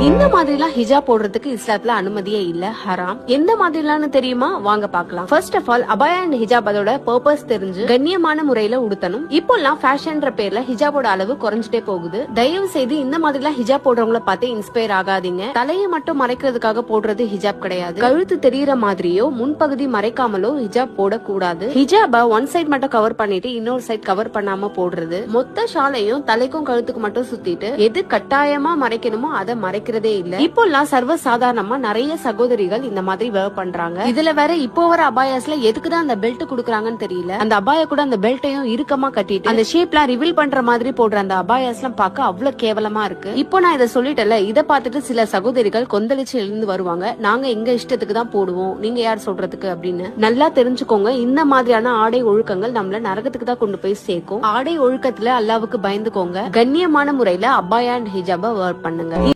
இந்த மாதிரி எல்லாம் ஹிஜாப் போடுறதுக்கு இஸ்லாத்துல அனுமதியே இல்ல. ஹராம். எந்த மாதிரிலாம் தெரியுமா? வாங்க பாக்கலாம் ஃபர்ஸ்ட் ஆஃப் ஆல் அபாயா அண்ட் ஹிஜாப் அதோட பர்பஸ் தெரிஞ்சு கண்ணியமான முறையில உடுத்தணும். இப்போல்லாம் ஃபேஷன்ற பேர்ல ஹிஜாபோட அளவு குறைஞ்சிட்டே போகுது. தயவு செய்து இந்த மாதிரிலாம் ஹிஜாப் போடுறவங்கள பார்த்து இன்ஸ்பயர் ஆகாதீங்க. தலையை மட்டும் மறைக்கிறதுக்காக போடுறது ஹிஜாப் கிடையாது. கழுத்து தெரியற மாதிரியோ முன்பகுதி மறைக்காமலோ ஹிஜாப் போடக்கூடாது. ஹிஜாப ஒன் சைட் மட்டும் கவர் பண்ணிட்டு இன்னொரு சைட் கவர் பண்ணாம போடுறது. மொத்த ஷாலையும் தலைக்கும் கழுத்துக்கு மட்டும் சுத்திட்டு எது கட்டாயமா மறைக்கணுமோ அதை மறைக்கிறதே இல்ல. இப்போல்லாம் சர்வ சாதாரணமா நிறைய சகோதரிகள் இந்த மாதிரி வேவ் பண்றாங்க. இதுல வேற இப்போ வர அபாயாஸ்ல எதுக்கு தான் அந்த பெல்ட் குடுக்கறாங்கன்னு தெரியல. அந்த அபாய கூட அந்த பெல்ட்டையும் இறுக்கமா கட்டிட்டு அந்த ஷேப்லாம் ரிவீல் பண்ற மாதிரி போடுற அந்த அபாயாஸ்லாம் பார்க்க அவ்வளவு கேவலமா இருக்கு. இப்போ நான் இதை சொல்லிட்டல இதை பார்த்துட்டு சில சகோதரிகள் கொந்தளிச்சு எழுந்து வருவாங்க. நாங்க எங்க இஷ்டத்துக்கு தான் போடுவோம். நீங்க யார் சொல்றதுக்கு அப்படின்னு. நல்லா தெரிஞ்சுக்கோங்க. இந்த மாதிரியான ஆடை ஒழுக்கங்கள் நம்மள நரகத்துக்கு தான் கொண்டு போய் சேர்க்கும். ஆடை ஒழுக்கத்துல அல்லாவுக்கு பயந்துக்கோங்க. கண்ணியமான முறையில அபாயா அண்ட் ஹிஜாப வேர் பண்ணுங்க.